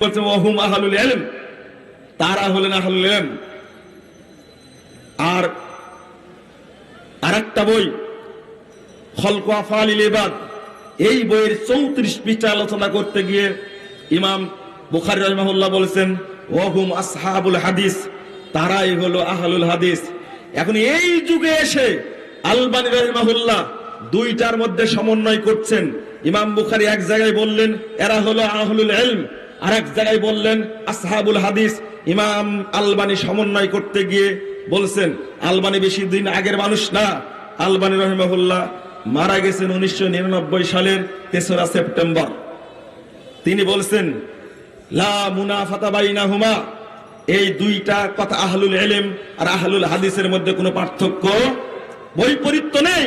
বলছে, ওহুম আহলুল ইলম। তারা হলেন আহলুল ইলম। আর আরেকটা বই এই বইয়ের চৌত্রিশ পৃষ্ঠা আলোচনা করতে গিয়ে ইমাম বুখারী রহমাহুল্লাহ বলেছেন, ওহুম আসহাবুল হাদিস। তারাই হলো আহলুল হাদিস। এখন এই যুগে এসে আলবানী রহমাহুল্লাহ দুইটার মধ্যে সমন্বয় করছেন। ইমাম বুখারি এক জায়গায় বললেন, এরা হলো আহলুল ইলম। আর এক জায়গায় বললেন, আসহাবুল হাদিস, ইমাম আলবানি সমন্বয় করতে গিয়ে বলছেন, আলবানি বেশি দিন আগের মানুষ না। আলবানী রহমাহুল্লাহ মারা গেছেন উনিশশো নিরানব্বই সালের তেসরা সেপ্টেম্বর। তিনি বলছেন, লা মুনাফাতা বাইনাহুমা। এই দুইটা কথা আহলুল এলেম আর আহলুল হাদিসের মধ্যে কোনো পার্থক্য বৈপরীত্য নেই।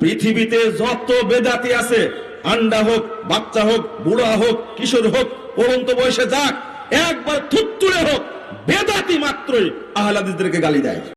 পৃথিবীতে যত বেদাতি আছে, আন্ডা হোক, বাচ্চা হোক, বুড়া হোক, কিশোর হোক পড়ন্ত বয়সে যাক, একবার থুত্তুরে হোক, বেদাতি মাত্রই আহলাদিসদেরকে গালি দেয়।